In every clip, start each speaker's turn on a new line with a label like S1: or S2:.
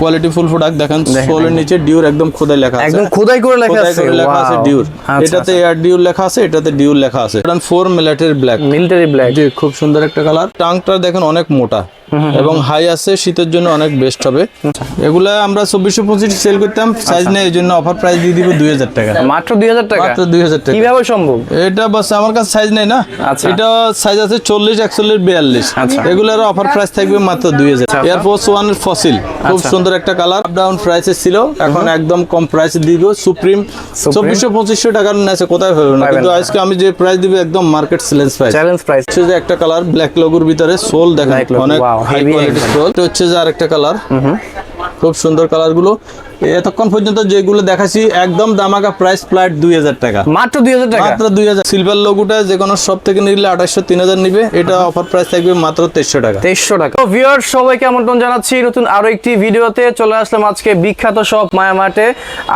S1: Quality full product দেখেন সোলের নিচে ডিউর একদম খোদাই লেখা আছে।
S2: একদম খোদাই করে লেখা আছে
S1: লেখা আছে ডিউর
S2: আচ্ছা,
S1: এটাতে এয়ার ডিউর লেখা আছে এটাতে ডিউর লেখা আছে। কারণ for military black
S2: military black
S1: জি খুব সুন্দর একটা কালার টাংটা দেখেন অনেক মোটা। এবং হাই আছে শীতের জন্য অনেক বেস্ট হবে।
S2: আচ্ছা।
S1: এগুলা আমরা চব্বিশশো পঁচিশ সেল করতাম সাইজ নেই এই জন্য অফার প্রাইস দিয়ে দিব দুই হাজার টাকা।
S2: মাত্র দুই হাজার টাকা?
S1: মাত্র দুই হাজার টাকা।
S2: কীভাবে সম্ভব?
S1: এটা বাস আমার কাছে সাইজ নেই না।
S2: আচ্ছা।
S1: এটা সাইজ আছে চল্লিশ একচল্লিশ বিয়াল্লিশ।
S2: আচ্ছা।
S1: এগুলোর অফার প্রাইস থাকবে মাত্র দুই হাজার। এয়ারফোর্স ওয়ান ফসিল খুব
S2: আচ্ছা।
S1: সুন্দর একটা কালার আপ ডাউন প্রাইসে ছিল এখন একদম কম প্রাইস দিব সুপ্রিম চব্বিশশো পঁচিশশো টাকার নেছে কোথায় হবে না? কিন্তু। আজকে আমি যে প্রাইস দিব একদম মার্কেট সেলেন্স প্রাইস
S2: চ্যালেঞ্জ প্রাইস
S1: একটা কালার ব্ল্যাক লোগোর ভিতরে সোল
S2: দেখা
S1: অনেক হাই কোয়ালিটি
S2: একদম।
S1: এটা হচ্ছে যে আরেকটা কালার খুব সুন্দর কালারগুলো। এতক্ষণ পর্যন্ত যেগুলো দেখাচ্ছি একদম দামাকা প্রাইস ফ্ল্যাট দুই হাজার টাকা।
S2: মাত্র দুই হাজার টাকা?
S1: মাত্র দুই হাজার। সিলভার লোগোটা যে কোনো সব থেকে নিলে আঠাশশো তিন হাজার নিবে। এটা অফার প্রাইস থাকবে মাত্র তেইশশো টাকা।
S2: তেইশশো টাকা। ভিউয়ার সবাইকে আমন্ত্রণ জানাচ্ছি নতুন আরও একটি ভিডিওতে। চলে আসলাম আজকে বিখ্যাত সব মায়ামার্টে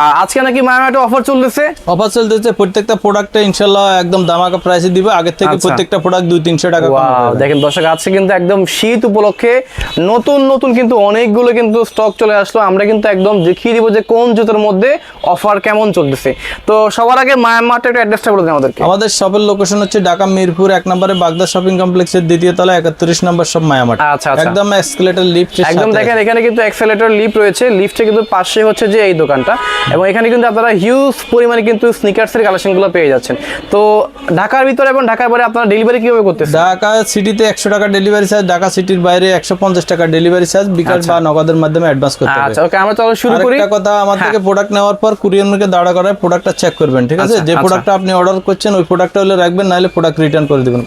S2: আর আজকে নাকি মায়ামাটে অফার চলতেছে?
S1: অফার চলতেছে প্রত্যেকটা প্রোডাক্টে ইনশাল্লাহ একদম দামাকা প্রাইসে দিবে। আগের থেকে
S2: আচ্ছা।
S1: প্রত্যেকটা প্রোডাক্ট দুই তিনশো টাকা।
S2: দেখেন দর্শক আজকে কিন্তু একদম শীত উপলক্ষে নতুন নতুন কিন্তু অনেকগুলো কিন্তু স্টক চলে আসলো। আমরা কিন্তু একদম দেখিয়ে দিব যে কোন জুতোর মধ্যে অফার কেমন চলতেছে। তো সবার আগে মায়ামার্টের একটা অ্যাড্রেসটা বলে দিন আমাদেরকে।
S1: আমাদের শপের লোকেশন হচ্ছে ঢাকা মিরপুর এক নম্বরে বাগদা শপিং কমপ্লেক্সের দ্বিতীয় তলা একত্রিশ নম্বর সব মায়ামাট
S2: আচ্ছা, আচ্ছা।
S1: একদম এক্সকেলেটর লিফট
S2: একদম দেখেন এখানে কিন্তু এক্সেলেটর লিফট রয়েছে। লিফটে কিন্তু পাশে হচ্ছে যে এই দোকানটা। এবং এখানে কিন্তু আপনারা হিউজ পরিমাণে কিন্তু স্নিকার্সের কালেকশনগুলো পেয়ে যাচ্ছেন। তো ঢাকার ভিতরে এবং ঢাকার বাইরে আপনারা ডেলিভারি কীভাবে করতেছেন?
S1: ঢাকা সিটিতে একশো টাকা ডেলিভারি চার্জ ঢাকা সিটির বাইরে একশো পঞ্চাশ টাকা ডেলিভারি চার্জ বিকাশ বা নগদের মাধ্যমে অ্যাডভান্স করতে হবে।
S2: আচ্ছা ওকে আমরা চলো শুরু করি।
S1: আরেকটা কথা আমার থেকে প্রোডাক্ট নেওয়ার পর কুরিয়ার মার্কে দাঁড়া করায় প্রোডাক্টটা চেক করবেন ঠিক আছে?
S2: আচ্ছা,
S1: যে
S2: আচ্ছা।
S1: প্রোডাক্টটা আপনি অর্ডার করছেন ওই প্রোডাক্টটা হলে রাখবেন নাহলে প্রোডাক্ট রিটার্ন করে দিবেন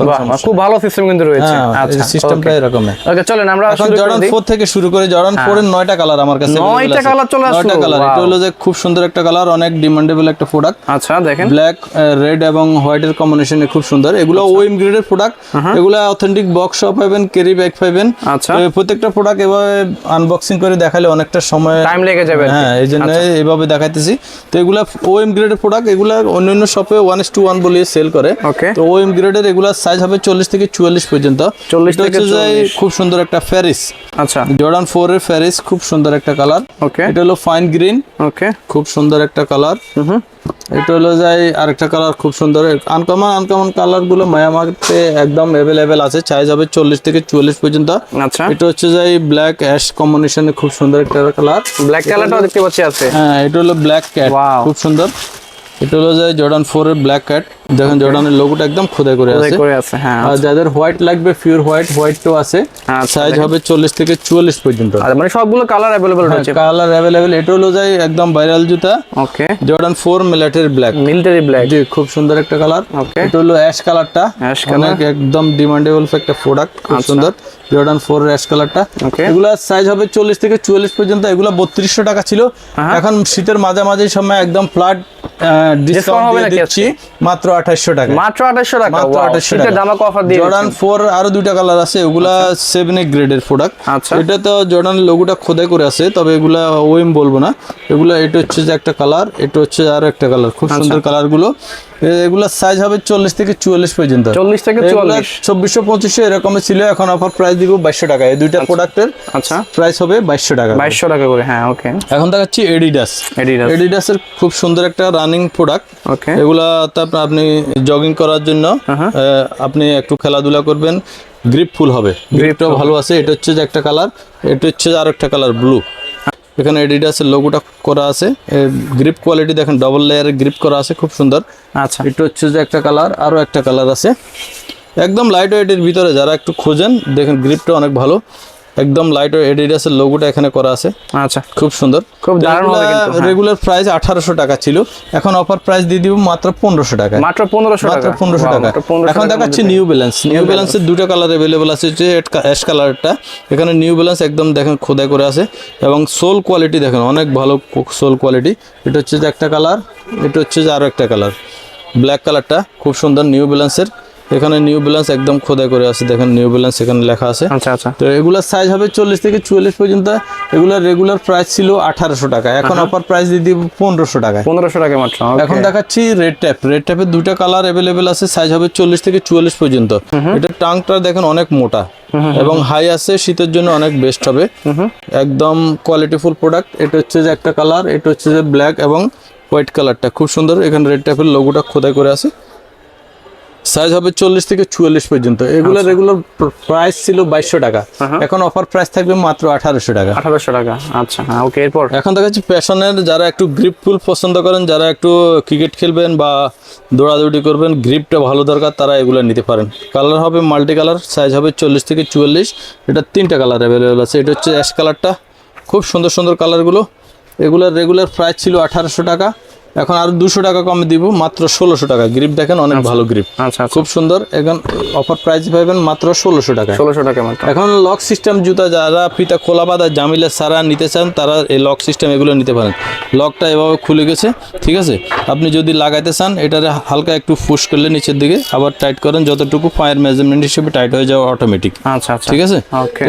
S2: খুব ভালো সিস্টেম কিন্তু রয়েছে।
S1: হ্যাঁ
S2: আচ্ছা
S1: সিস্টেমটা এরকমই।
S2: ওকে চলেন আমরা
S1: এখন জর্ডান
S2: দিই।
S1: ফোর থেকে শুরু করে জর্ডান ফোর এর নয়টা কালার আমার কাছে available
S2: নয়টা
S1: আছে।
S2: চলে আসলো,
S1: নয়টা কালার এটা হলো যে খুব সুন্দর একটা কালার অনেক ডিমান্ডেবল একটা প্রোডাক্ট
S2: আচ্ছা দেখেন।
S1: ব্ল্যাক রেড এবং হোয়াইটের কম্বিনেশনে খুব সুন্দর। এগুলো
S2: আচ্ছা।
S1: ওএম গ্রেডের প্রোডাক্ট এগুলো অথেন্টিক বক্স পাবেন ক্যারি ব্যাগ পাবেন।
S2: আচ্ছা।
S1: প্রত্যেকটা প্রোডাক্ট এভাবে আনবক্সিং করে দেখালে অনেকটা সময়
S2: টাইম লেগে যাবে কি।
S1: হ্যাঁ এই জন্য এইভাবে দেখাইতেছি। তো এগুলা ওএম গ্রেডের প্রোডাক্ট এগুলা অন্যান্য শপে ওয়ান ইস টু ওয়ান বলে সেল করে. তো ওএম গ্রেডের এগুলা সাইজ হবে চল্লিশ থেকে চুয়াল্লিশ পর্যন্ত।
S2: 40
S1: এটা
S2: থেকে
S1: হচ্ছে
S2: 44
S1: খুব সুন্দর একটা ফেরিস
S2: আচ্ছা।
S1: জর্ডান ফোর এর ফেরিস খুব সুন্দর একটা কালার
S2: ওকে
S1: এটা হলো ফাইন গ্রিন
S2: ওকে
S1: খুব সুন্দর একটা কালার এটা হলো যাই আরেকটা কালার খুব সুন্দর। আনকমন আনকমন কালারগুলো মায়ামার্কেটে একদম অ্যাভেলেবেল আছে। সাইজ হবে চল্লিশ থেকে চুয়াল্লিশ পর্যন্ত।
S2: আচ্ছা।
S1: এটা হচ্ছে যাই ব্ল্যাক অ্যাশ কম্বিনেশনে খুব সুন্দর একটা কালার
S2: ব্ল্যাক কালারটাও দেখতে পাচ্ছি আছে।
S1: হ্যাঁ এটা হলো ব্ল্যাক ক্যাট খুব সুন্দর। এটা হলো যাই জর্ডান ফোর এর ব্ল্যাক ক্যাট দেখেন জর্ডানের লোগোটা একদম খোদাই করে আছে।
S2: করে আছে হ্যাঁ।
S1: আর যাদের হোয়াইট লাগবে পিওর হোয়াইট হোয়াইট তো আছে।
S2: আচ্ছা,
S1: সাইজ হবে চল্লিশ থেকে চুয়াল্লিশ পর্যন্ত।
S2: আর মানে সবগুলো কালার অ্যাভেলেবল রয়েছে।
S1: কালার অ্যাভেলেবেল এটা হলো যাই একদম ভাইরাল জুতা।
S2: Okay
S1: Jordan four military black
S2: military black
S1: জি খুব সুন্দর একটা কালার
S2: Okay.
S1: এটা হলো অ্যাশ কালারটা
S2: Ash
S1: অনেক একদম ডিমান্ডেবল একটা প্রোডাক্ট খুব
S2: আচ্ছা।
S1: সুন্দর। জর্ডান ফোর অ্যাশ কালারটা. এগুলা সাইজ হবে চল্লিশ থেকে চুয়াল্লিশ পর্যন্ত। এগুলা বত্রিশশো টাকা ছিল। এখন শীতের মাঝামাঝি সময় একদম ফ্ল্যাট ডিসকাউন্ট
S2: হবে
S1: দিয়ে দিচ্ছি মাত্র আঠাশশো টাকা।
S2: মাত্র আঠাশশো টাকা?
S1: মাত্র
S2: wow,
S1: আঠাশশো
S2: শীতের
S1: টাকা।
S2: দামাক অফার দিয়ে
S1: জর্ডান ফোর আরও দুইটা কালার আছে ওগুলা এ গ্রেডের প্রোডাক্ট
S2: আচ্ছা।
S1: এটা তো জর্ডান লোগোটা খোদাই করে আছে তবে এগুলা বলব না। এগুলা এটা হচ্ছে যে একটা কালার এটা হচ্ছে আরও একটা কালার খুব
S2: আচ্ছা।
S1: সুন্দর কালারগুলো। এগুলা সাইজ হবে চল্লিশ থেকে চুয়াল্লিশ পর্যন্ত।
S2: 40 থেকে 44
S1: চব্বিশশো পঁচিশশো এরকমই ছিল এখন অফার প্রাইস দিব বাইশশো টাকা। এই দুইটা প্রোডাক্টের
S2: আচ্ছা।
S1: প্রাইস হবে বাইশশো টাকা
S2: বাইশশো টাকা করে হ্যাঁ ওকে
S1: এখন দেখাচ্ছি এডিডাস
S2: Adidas।
S1: এডিডাসের খুব সুন্দর একটা রানিং প্রোডাক্ট
S2: ওকে
S1: এগুলা তো আপনি- জগিং করার জন্য আহ, আপনি একটু খেলাধুলা করবেন গ্রিপ ফুল হবে। গ্রিপটাও ভালো আছে। এটা হচ্ছে যে একটা কালার এটা হচ্ছে যে আর একটা কালার ব্লু এখানে এডিডাসের লোগোটা করা আছে। গ্রিপ কোয়ালিটি দেখেন ডবল লেয়ারের গ্রিপ করা আছে খুব সুন্দর।
S2: আচ্ছা।
S1: এটা হচ্ছে যে একটা কালার আরও একটা কালার আছে। একদম লাইট ওয়েটের ভিতরে যারা একটু খোঁজেন দেখেন গ্রিপটা অনেক ভালো। একদম লাইট ওয়েট এডিডাসের লোগোটা এখানে করা আছে।
S2: আচ্ছা।
S1: খুব সুন্দর।
S2: খুব দারুণ হবে কিন্তু।
S1: রেগুলার প্রাইস আঠারোশো টাকা ছিল। এখন অফার প্রাইস দিয়ে দিব মাত্র পনেরোশো টাকা
S2: মাত্র পনেরোশো
S1: মাত্র
S2: টাকা।
S1: পনেরোশো
S2: Wow,
S1: টাকা এখন দেখাচ্ছি নিউ ব্যালেন্স নিউ ব্যালেন্সের দুটো কালার অ্যাভেলেবল আছে যে অ্যাশ কালারটা এখানে নিউ ব্যালেন্স একদম দেখেন খোদাই করে আছে। এবং সোল কোয়ালিটি দেখেন অনেক ভালো সোল কোয়ালিটি এটা হচ্ছে যে একটা কালার এটা হচ্ছে যে আরও একটা কালার ব্ল্যাক কালারটা খুব সুন্দর নিউ ব্যালেন্সের এখানে নিউ ব্যালেন্স একদম খোদাই করে আছে দেখেন নিউ ব্যালেন্স এখানে লেখা আছে।
S2: আচ্ছা আচ্ছা।
S1: তো এগুলার সাইজ হবে চল্লিশ থেকে চুয়াল্লিশ পর্যন্ত এগুলার রেগুলার প্রাইস ছিল আঠারোশো টাকা। এখন অফার প্রাইস দিয়ে দিব পনেরোশো টাকা
S2: পনেরোশো টাকা মাত্র
S1: এখন দেখাচ্ছি রেড ট্যাপ রেড ট্যাপের দুটো কালার অ্যাভেলেবেল আছে সাইজ হবে চল্লিশ থেকে চুয়াল্লিশ পর্যন্ত। এটা টাংটা দেখেন অনেক মোটা এবং হাই আছে শীতের জন্য অনেক বেস্ট হবে। একদম কোয়ালিটিফুল প্রোডাক্ট এটা হচ্ছে যে একটা কালার এটা হচ্ছে যে ব্ল্যাক এবং হোয়াইট কালারটা খুব সুন্দর এখানে রেড ট্যাপের লোগোটা খোদাই করে আছে। সাইজ হবে চল্লিশ থেকে চুয়াল্লিশ পর্যন্ত। এগুলো রেগুলার প্রাইস ছিল বাইশশো টাকা। এখন অফার প্রাইস থাকবে মাত্র আঠারোশো টাকা।
S2: আঠারোশো টাকা। আচ্ছা হ্যাঁ ওকে এরপর?
S1: এখন দেখাচ্ছি প্যাশনের যারা একটু গ্রিপ ফুল পছন্দ করেন যারা একটু ক্রিকেট খেলবেন বা দৌড়াদৌড়ি করবেন গ্রিপটা ভালো দরকার তারা এগুলো নিতে পারেন। কালার হবে মাল্টি কালার সাইজ হবে চল্লিশ থেকে চুয়াল্লিশ। এটা তিনটা কালার অ্যাভেলেবেল আছে। এটা হচ্ছে অ্যাশ কালারটা খুব সুন্দর সুন্দর কালারগুলো এগুলোর রেগুলার প্রাইস ছিল আঠারোশো টাকা। এখন আর দুশো টাকা কমে দিব মাত্র ষোলোশো টাকা। গ্রিপ দেখেন অনেক ভালো গ্রিপ
S2: আচ্ছা আচ্ছা।
S1: খুব সুন্দর। এখন অফার প্রাইস পাবেন মাত্র ষোলোশো টাকা।
S2: ষোলোশো টাকা মাত্র।
S1: এখন লক সিস্টেম জুতা যারা ফিতা খোলা বাঁধা জামিলা সারা নিতে চান তারা এই লক সিস্টেম এগুলো নিতে পারেন। লকটা এভাবে খুলে গেছে ঠিক আছে? আপনি যদি লাগাইতে চান এটারে হালকা একটু ফুস করলে নিচের দিকে আবার টাইট করেন। যতটুকু পায়ের মেজারমেন্ট হিসেবে টাইট হয়ে যাওয়া অটোমেটিক
S2: আচ্ছা আচ্ছা।
S1: ঠিক আছে?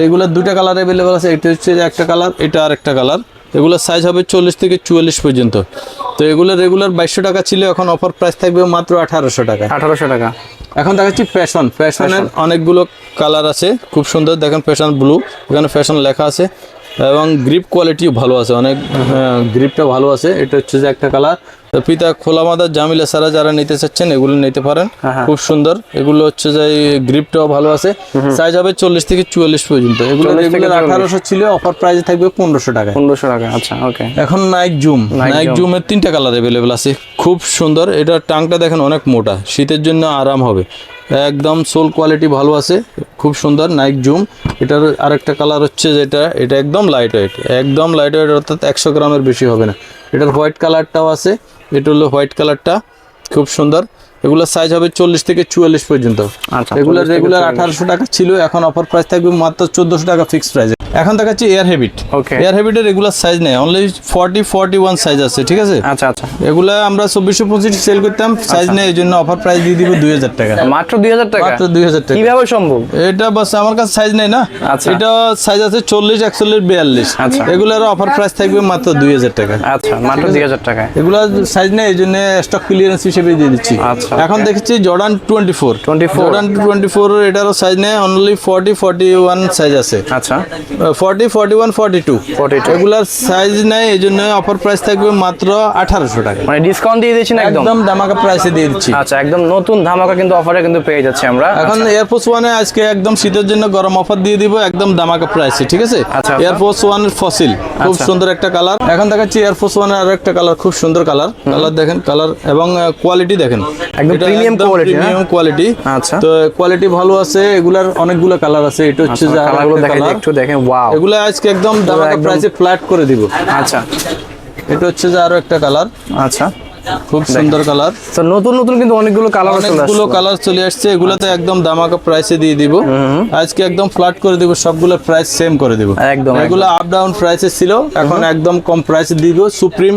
S1: এগুলো দুটা কালার অ্যাভেলেবল আছে। এটা হচ্ছে একটা কালার এটা আর একটা কালার এগুলোর সাইজ হবে চল্লিশ থেকে চুয়াল্লিশ পর্যন্ত। তো এগুলো রেগুলার বাইশশো টাকা ছিল এখন অফার প্রাইস থাকবে মাত্র আঠারোশো টাকা।
S2: আঠারোশো টাকা।
S1: এখন দেখাচ্ছি ফ্যাশন ফ্যাশনের অনেকগুলো কালার আছে খুব সুন্দর। দেখেন ফ্যাশন ব্লু এখানে ফ্যাশন লেখা আছে। এবং গ্রিপ কোয়ালিটিও ভালো আছে অনেক গ্রিপটা ভালো আছে। এটা হচ্ছে যে একটা কালার তো পিতা খোলা মাদার জামিলা সারা যারা নিতে চাচ্ছেন এগুলো নিতে পারেন।
S2: হ্যাঁ।
S1: খুব সুন্দর। এগুলো হচ্ছে যে গ্রিপটাও ভালো আছে। সাইজ হবে চল্লিশ থেকে চুয়াল্লিশ পর্যন্ত। এগুলো
S2: 40 থেকে
S1: রেগুলার আঠারোশো ছিল অফার প্রাইস থাকবে পনেরোশো টাকা
S2: পনেরোশো টাকা আচ্ছা ওকে
S1: এখন নাইক জুম নাইক জুমের তিনটা কালার অ্যাভেলেবেল আছে। খুব সুন্দর। এটা টাংটা দেখেন অনেক মোটা। শীতের জন্য আরাম হবে। একদম সোল কোয়ালিটি ভালো আছে। খুব সুন্দর নাইক জুম এটার আরেকটা কালার হচ্ছে যেটা এটা একদম লাইট ওয়েট একদম লাইট ওয়েট অর্থাৎ একশো গ্রামের বেশি হবে না। এটার হোয়াইট কালারটাও আছে। এটা হলো হোয়াইট কালারটা খুব সুন্দর। এগুলো সাইজ হবে চল্লিশ থেকে চুয়াল্লিশ পর্যন্ত।
S2: আচ্ছা,
S1: এগুলো রেগুলার আঠারোশো টাকা ছিল এখন অফার প্রাইস থাকবে মাত্র চোদ্দশো টাকা ফিক্সড প্রাইসে এখন দেখাচ্ছি এয়ার হ্যাবিট
S2: Okay.
S1: এয়ার হ্যাবিটের রেগুলার সাইজ নেই only forty forty one size আছে ঠিক আছে?
S2: আচ্ছা আচ্ছা।
S1: এগুলা আমরা চব্বিশশো পঁচিশ সেল করতাম সাইজ নেই এই জন্য অফার প্রাইস দিয়ে দিব দুই হাজার টাকা।
S2: মাত্র দুই হাজার টাকা?
S1: মাত্র দুই হাজার টাকা।
S2: কীভাবে সম্ভব?
S1: এটা বাস আমার কাছে সাইজ নেই না।
S2: আচ্ছা।
S1: এটা সাইজ আছে চল্লিশ একচল্লিশ বিয়াল্লিশ।
S2: আচ্ছা।
S1: এগুলার অফার প্রাইস থাকবে মাত্র দুই হাজার টাকা।
S2: আচ্ছা মাত্র দুই হাজার টাকা
S1: এগুলা সাইজ নেই এই জন্য স্টক ক্লিয়ারেন্স হিসেবে দিয়ে দিচ্ছি।
S2: আচ্ছা,
S1: এখন দেখছি Jordan twenty four.
S2: 24
S1: Jordan twenty four এটারও সাইজ নেই only forty forty one size আছে।
S2: আচ্ছা।
S1: Forty forty one forty two
S2: 42
S1: এগুলার সাইজ নেই এই জন্য অফার প্রাইস থাকবে মাত্র আঠারোশো টাকা।
S2: মানে ডিসকাউন্ট দিয়ে দিচ্ছেন একদম?
S1: একদম দামাকা প্রাইসে দিয়ে দিচ্ছি।
S2: আচ্ছা একদম নতুন ধামাকা কিন্তু অফারে কিন্তু পেয়ে যাচ্ছে আমরা।
S1: এখন এয়ারফোর্স ওয়ানে আজকে একদম শীতের জন্য গরম অফার দিয়ে দিব একদম দামাকা প্রাইসে ঠিক আছে?
S2: আচ্ছা, আচ্ছা।
S1: এয়ারফোর্স ওয়ানের ফসিল খুব
S2: আচ্ছা।
S1: সুন্দর একটা কালার এখন দেখাচ্ছি এয়ারফোর্স ওয়ানের আরও একটা কালার খুব সুন্দর কালার কালার দেখেন কালার এবং কোয়ালিটি দেখেন।
S2: একদম quality, হ্যাঁ?
S1: প্রিমিয়াম কোয়ালিটি
S2: আচ্ছা।
S1: তো কোয়ালিটি ভালো আছে এগুলার অনেকগুলো কালার আছে এটা হচ্ছে যে
S2: কালারগুলো দেখেন একটু দেখেন ওয়াও
S1: এগুলো আজকে একদম দামাকা প্রাইসে ফ্ল্যাট করে দিব।
S2: আচ্ছা।
S1: এটা হচ্ছে যে আরও একটা কালার
S2: আচ্ছা।
S1: খুব সুন্দর কালার
S2: তো নতুন নতুন কিন্তু অনেকগুলো কালার
S1: অনেকগুলো কালার চলে আসছে এগুলোতে একদম দামাকা প্রাইসে দিয়ে দিব। আজকে একদম ফ্ল্যাট করে দিব সবগুলোর প্রাইস সেম করে দিব।
S2: একদম,
S1: এগুলো আপ ডাউন প্রাইসে ছিল এখন একদম কম প্রাইসে দিব। সুপ্রিম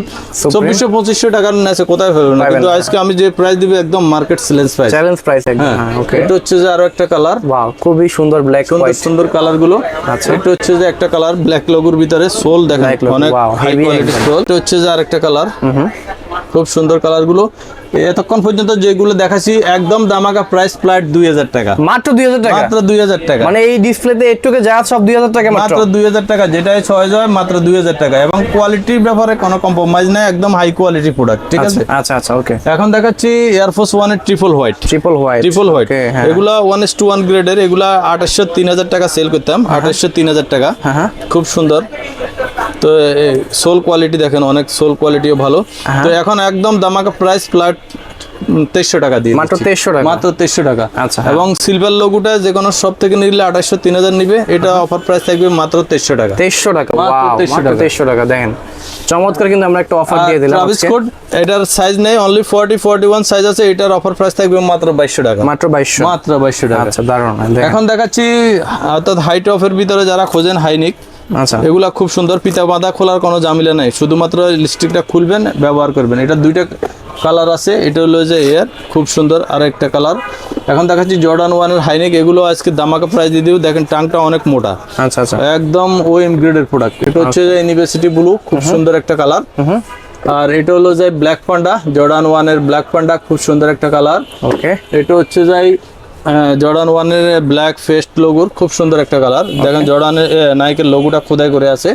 S1: চব্বিশশো পঁচিশশো টাকার নেছে কোথায় হলো না। কিন্তু আজকে আমি যে প্রাইস দিব একদম মার্কেট সেলেন্স প্রাইস
S2: চ্যালেঞ্জ প্রাইস একদম
S1: হ্যাঁ।
S2: হ্যাঁ ওকে
S1: এটা হচ্ছে যে আরও একটা কালার
S2: ওয়াও খুবই সুন্দর ব্ল্যাক
S1: সুন্দর সুন্দর কালারগুলো।
S2: আচ্ছা।
S1: এটা হচ্ছে যে একটা কালার ব্ল্যাক লোগোর ভিতরে সোল
S2: দেখা
S1: অনেক হাই
S2: একদম।
S1: সোল এটা হচ্ছে যে আরেকটা কালার খুব সুন্দর কালারগুলো এতক্ষণ পর্যন্ত যেগুলো দেখাচ্ছি একদম দামাকা প্রাইস ফ্ল্যাট দুই হাজার টাকা।
S2: মাত্র দুই হাজার টাকা?
S1: মাত্র দুই হাজার টাকা।
S2: মানে এই ডিসপ্লেতে একটুকে যা সব দুই হাজার টাকা মাত্র?
S1: মাত্র দুই হাজার টাকা যেটাই ছয় যায় মাত্র দুই হাজার টাকা। এবং কোয়ালিটির ব্যাপারে কোনো কম্প্রোমাইজ নাই একদম হাই কোয়ালিটি প্রোডাক্ট ঠিক আছে?
S2: আচ্ছা আচ্ছা ওকে
S1: এখন দেখাচ্ছি এয়ারফোর্স ওয়ানের triple white
S2: triple white
S1: triple white
S2: হ্যাঁ।
S1: এগুলা ওয়ান এস টু ওয়ান গ্রেডের এগুলা আঠাশশো তিন হাজার টাকা সেল করতাম আঠাশশো তিন হাজার টাকা।
S2: হ্যাঁ, হ্যাঁ।
S1: খুব সুন্দর। তো সোল কোয়ালিটি দেখেন অনেক সোল কোয়ালিটিও ভালো।
S2: হ্যাঁ।
S1: তো এখন একদম দামাকা প্রাইস ফ্ল্যাট তেইশশো টাকা দিয়ে
S2: মাত্র। 2300 টাকা?
S1: মাত্র তেইশশো টাকা।
S2: আচ্ছা, হ্যাঁ।
S1: এবং সিলভার লোগোটা যে কোনো সব থেকে নিলে আঠাশশো তিন হাজার নিবে। এটা অফার প্রাইস থাকবে মাত্র তেইশশো টাকা।
S2: তেইশশো টাকা
S1: মাত্র
S2: ওয়াও
S1: 2300
S2: মাত্র
S1: টাকা।
S2: তেইশশো টাকা। দেখেন চমৎকার কিন্তু আমরা একটা অফার দিয়ে দিলাম
S1: ট্রাভিস কোড এটার সাইজ নেই only forty forty one size আছে এটার অফার প্রাইস থাকবে মাত্র বাইশশো টাকা।
S2: মাত্র বাইশশো।
S1: মাত্র বাইশশো টাকা।
S2: আচ্ছা দারুণ
S1: এখন দেখাচ্ছি অর্থাৎ হাইট অফের ভিতরে যারা খোঁজেন হাইনিক
S2: আচ্ছা।
S1: এগুলা খুব সুন্দর পিতা বাঁধা খোলার কোনো জামিলা নাই। শুধুমাত্র লিপস্টিকটা খুলবেন ব্যবহার করবেন। এটা দুইটা কালার আছে। এটা হলো যে এর খুব সুন্দর আর একটা কালার এখন দেখাচ্ছি জর্ডান ওয়ানের হাইনেক এগুলো আজকে দামাকা প্রাইস দিয়ে দিব। দেখেন টাংটা অনেক মোটা।
S2: আচ্ছা আচ্ছা।
S1: একদম ওএম গ্রেডের প্রোডাক্ট এটা হচ্ছে যে ইউনিভার্সিটি ব্লু খুব সুন্দর একটা কালার আর এটা হলো যে ব্ল্যাক পান্ডা জর্ডান ওয়ানের ব্ল্যাক পান্ডা খুব সুন্দর একটা কালার
S2: ওকে
S1: এটা হচ্ছে যাই জর্ডান ওয়ানের ব্ল্যাক ফেস্ট লোগোর খুব সুন্দর একটা কালার দেখেন জর্ডানের নাইকের লোগোটা খোদাই করে আছে.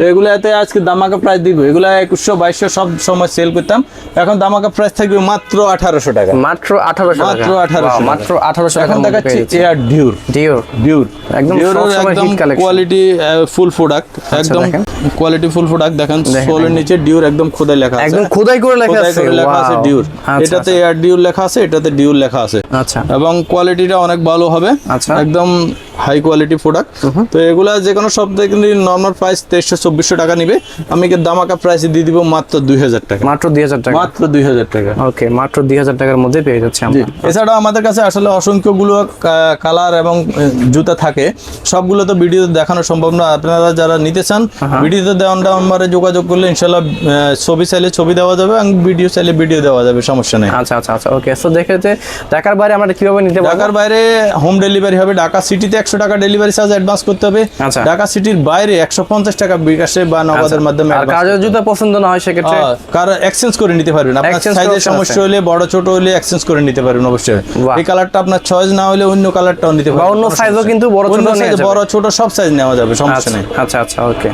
S1: তো এগুলো এতে আজকে দামাকা প্রাইস দিব। এগুলো একুশশো বাইশশো সব সময় সেল করতাম। এখন দামাকা প্রাইস থাকবে মাত্র আঠারোশো টাকা।
S2: মাত্র আঠারোশো
S1: মাত্র 1800
S2: মাত্র আঠারোশো
S1: এখন দেখাচ্ছি এয়ার ডিউর
S2: ডিওর
S1: ডিউর
S2: একদম
S1: একদম কোয়ালিটি ফুল প্রোডাক্ট একদম কোয়ালিটি ফুল প্রোডাক্ট দেখেন সোলের নিচে ডিউর একদম খোদাই লেখা আছে।
S2: একদম খোদাই করে লেখা আছে।
S1: লেখা আছে ডিউর
S2: আচ্ছা,
S1: এটাতে এয়ার ডিউর লেখা আছে এটাতে ডিউর লেখা আছে।
S2: আচ্ছা।
S1: এবং কোয়ালিটিটা অনেক ভালো হবে
S2: আচ্ছা।
S1: একদম হাই কোয়ালিটি প্রোডাক্ট তো এগুলা যে কোনো সপ্তাহে কিন্তু নর্মাল প্রাইস তেইশশো চব্বিশশো টাকা নিবে। আমি দামাকা প্রাইসে দিয়ে দিব মাত্র দুই হাজার টাকা।
S2: মাত্র দুই হাজার টাকা?
S1: মাত্র দুই হাজার টাকা।
S2: ওকে মাত্র দুই হাজার টাকার মধ্যে পেয়ে যাচ্ছে
S1: এছাড়াও আমাদের কাছে আসলে অসংখ্যগুলো কালার এবং জুতা থাকে। সবগুলো তো ভিডিওতে দেখানো সম্ভব না। আপনারা যারা নিতে চান ভিডিওতে দেওয়া নাম্বারে যোগাযোগ করলে ইনশাল্লাহ ছবি চাইলে ছবি দেওয়া যাবে এবং ভিডিও চাইলে ভিডিও দেওয়া যাবে সমস্যা নেই।
S2: আচ্ছা আচ্ছা আচ্ছা ওকে সো দেখেছে ঢাকার বাইরে আমরা কীভাবে নিতে
S1: ঢাকার বাইরে হোম ডেলিভারি হবে। ঢাকা সিটিতে একশো টাকা ডেলিভারি চার্জ অ্যাডভান্স করতে হবে।
S2: আচ্ছা।
S1: ঢাকা সিটির বাইরে একশো পঞ্চাশ টাকা বিকাশে বা নগদের মাধ্যমে
S2: জুতা পছন্দ না হয় সেক্ষেত্রে?
S1: আহ, কার এক্সচেঞ্জ করে নিতে পারবেন। আপনার সাইজের সমস্যা হলে বড় ছোট হলে এক্সচেঞ্জ করে নিতে পারবেন অবশ্যই। এই কালারটা আপনার চয়েস না হলে অন্য কালারটাও নিতে পারবেন।
S2: অন্য সাইজও কিন্তু বড় ছোট।
S1: বড় ছোট সব সাইজ নেওয়া যাবে সমস্যা
S2: আচ্ছা
S1: নেই।
S2: আচ্ছা আচ্ছা ওকে